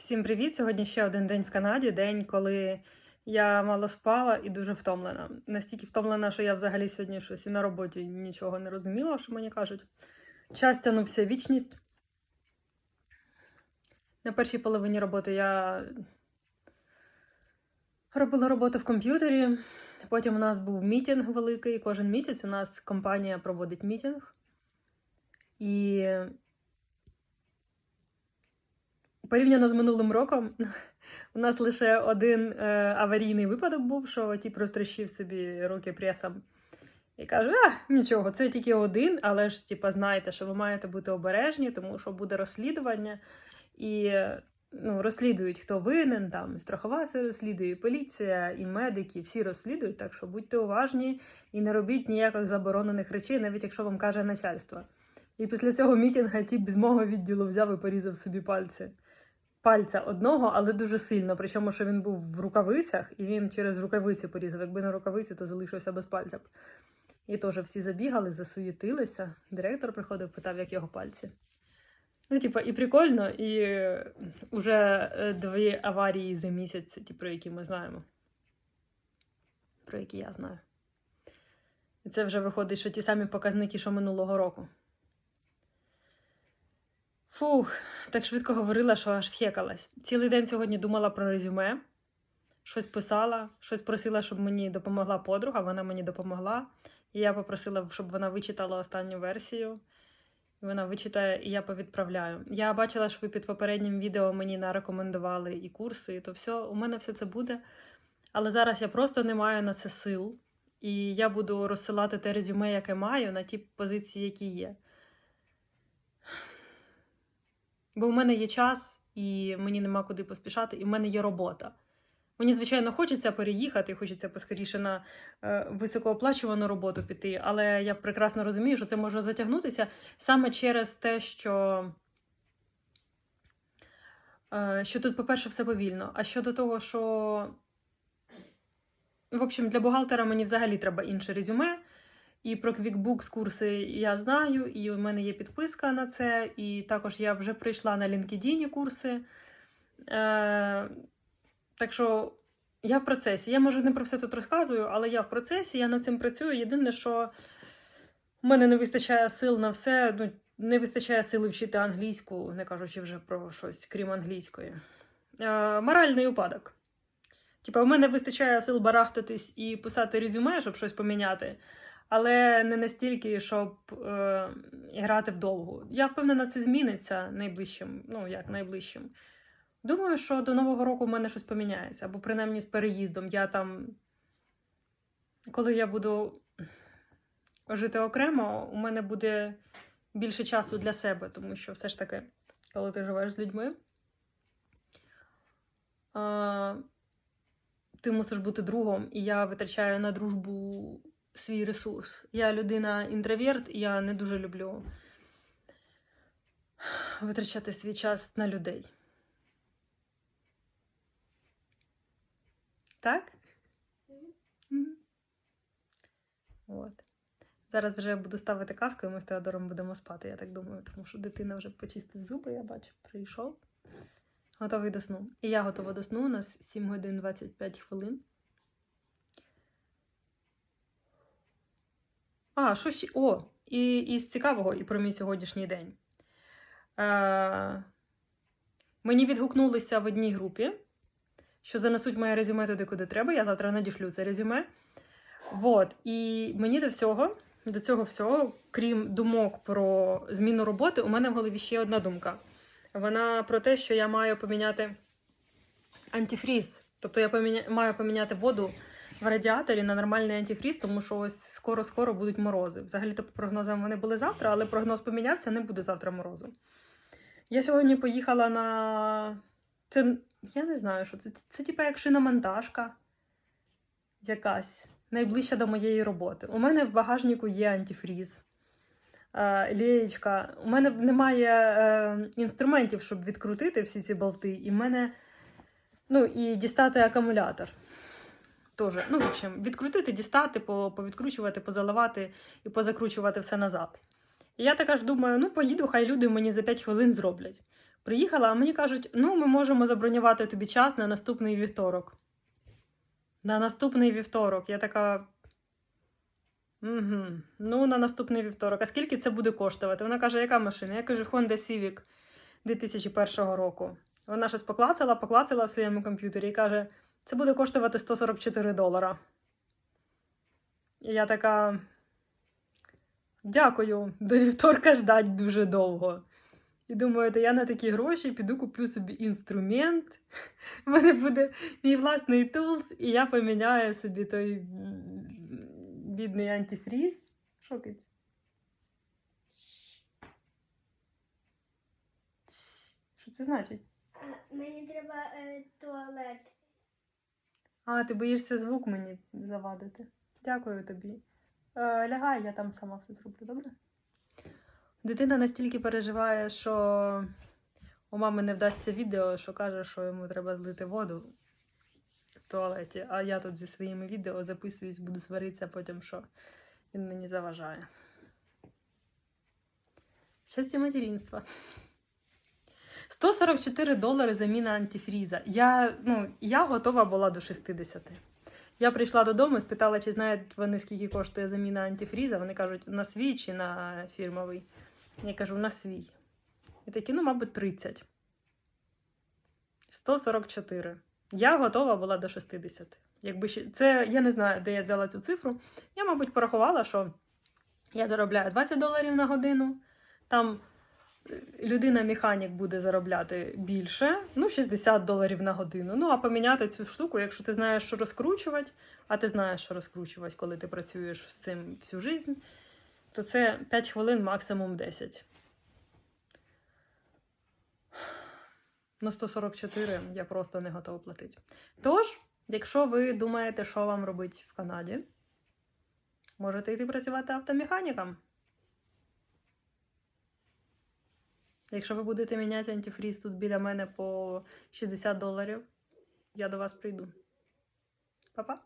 Всім привіт! Сьогодні ще один день в Канаді. День, коли я мало спала і дуже втомлена. Настільки втомлена, що я взагалі сьогодні щось і на роботі нічого не розуміла, що мені кажуть. Час тягнувся вічність. На першій половині роботи я робила роботу в комп'ютері. Потім у нас був мітінг великий. Кожен місяць у нас компанія проводить мітінг. І порівняно з минулим роком, у нас лише один е, аварійний випадок був, що тіп розтрощив собі руки пресом. І каже, а, нічого, це тільки один, але ж типа, знайте, що ви маєте бути обережні, тому що буде розслідування. І ну, розслідують, хто винен, там страхова це розслідує, і поліція, і медики, всі розслідують, так що будьте уважні і не робіть ніяких заборонених речей, навіть якщо вам каже начальство. І після цього мітінга тіп з мого відділу взяв і порізав собі пальці. Пальця одного, але дуже сильно. Причому, що він був в рукавицях, і він через рукавиці порізав. Якби не рукавиці, то залишився без пальця. І теж всі забігали, засуєтилися. Директор приходив, питав, як його пальці. Ну, типа, і прикольно, і вже дві аварії за місяць, ті, про які ми знаємо. Про які я знаю. І це вже виходить, що ті самі показники, що минулого року. Фух, так швидко говорила, що аж вхекалась. Цілий день сьогодні думала про резюме, щось писала, щось просила, щоб мені допомогла подруга, вона мені допомогла. І я попросила, щоб вона вичитала останню версію. І Вона вичитає, і я повідправляю. Я бачила, що ви під попереднім відео мені нарекомендували і курси, і то все. У мене все це буде. Але зараз я просто не маю на це сил. І я буду розсилати те резюме, яке маю, на ті позиції, які є. Бо у мене є час, і мені нема куди поспішати, і в мене є робота. Мені, звичайно, хочеться переїхати, хочеться поскоріше на е, високооплачувану роботу піти, але я прекрасно розумію, що це може затягнутися саме через те, що, е, що тут, по-перше, все повільно. А щодо того, що, в общем, для бухгалтера мені взагалі треба інше резюме. І про QuickBooks курси я знаю, і у мене є підписка на це. І також я вже прийшла на LinkedIn курси. Е, так що я в процесі. Я, може, не про все тут розказую, але я в процесі, я над цим працюю. Єдине, що в мене не вистачає сил на все. Ну, не вистачає сили вчити англійську, не кажучи вже про щось, крім англійської. Е, моральний упадок. Типа, в мене вистачає сил барахтатись і писати резюме, щоб щось поміняти, але не настільки, щоб е, грати вдовгу. Я впевнена, це зміниться найближчим, ну як найближчим. Думаю, що до Нового року в мене щось поміняється, або принаймні з переїздом. Я там, коли я буду жити окремо, у мене буде більше часу для себе, тому що все ж таки, коли ти живеш з людьми, а, ти мусиш бути другом, і я витрачаю на дружбу свій ресурс. Я людина інтроверт, і я не дуже люблю витрачати свій час на людей. Так? Мгм. От. Зараз вже буду ставити каску, і ми з Теодором будемо спати, я так думаю, тому що дитина вже почистить зуби, я бачу, прийшов. Готовий до сну. І я готова до сну. У нас 7 годин 25 хвилин. А, що ще? О, і із цікавого, і про мій сьогоднішній день. Е, мені відгукнулися в одній групі що занесуть моє резюме туди, куди треба. Я завтра надішлю це резюме. Вот. І мені до всього, до цього всього, крім думок про зміну роботи, у мене в голові ще одна думка. Вона про те, що я маю поміняти антифріз. Тобто я поміня... маю поміняти воду в радіаторі на нормальний антифріз, тому що ось скоро-скоро будуть морози. Взагалі-то по прогнозам вони були завтра, але прогноз помінявся, не буде завтра морозу. Я сьогодні поїхала на. Це я не знаю, що це. Це, це типа як шиномонтажка якась найближча до моєї роботи. У мене в багажнику є антифріз, е, лієчка. У мене немає е, інструментів, щоб відкрутити всі ці болти. І мене, ну, і дістати акумулятор. Тоже. Ну, в общем, відкрутити, дістати, повідкручувати, позаливати і позакручувати все назад. І я така ж думаю, ну поїду, хай люди мені за 5 хвилин зроблять. Приїхала, а мені кажуть, ну, ми можемо забронювати тобі час на наступний вівторок. На наступний вівторок. Я така. Угу. Ну, на наступний вівторок. А скільки це буде коштувати? Вона каже, яка машина? Я кажу, Honda Civic 2001 року. Вона щось поклацала, поклацала в своєму комп'ютері і каже: це буде коштувати 144 долара. І я така. Дякую, до вівторка ждать дуже довго. І думаю, то я на такі гроші піду куплю собі інструмент. У мене буде мій власний тулс, і я поміняю собі той бідний антифріз. Що киць? Що це значить? Мені треба е, туалет. А, ти боїшся звук мені завадити. Дякую тобі. Е, лягай, я там сама все зроблю, добре? Дитина настільки переживає, що у мами не вдасться відео, що каже, що йому треба злити воду в туалеті. А я тут зі своїми відео записуюсь, буду сваритися потім, що він мені заважає. Щастя материнства. 144 долари заміна антифріза. Я, ну, я готова була до 60. Я прийшла додому і спитала, чи знають вони, скільки коштує заміна антифріза. Вони кажуть, на свій чи на фірмовий. Я кажу, на свій. І такі, ну, мабуть, 30. 144. Я готова була до 60. Якби ще... Це я не знаю, де я взяла цю цифру. Я, мабуть, порахувала, що я заробляю 20 доларів на годину. Там людина-механік буде заробляти більше, ну, 60 доларів на годину. Ну, а поміняти цю штуку, якщо ти знаєш, що розкручувати, а ти знаєш, що розкручувати, коли ти працюєш з цим всю життя, то це 5 хвилин, максимум 10. На 144 я просто не готова платити. Тож, якщо ви думаєте, що вам робити в Канаді, можете йти працювати автомеханіком. Якщо ви будете міняти антифріз тут біля мене по 60 доларів, я до вас прийду. Па-па!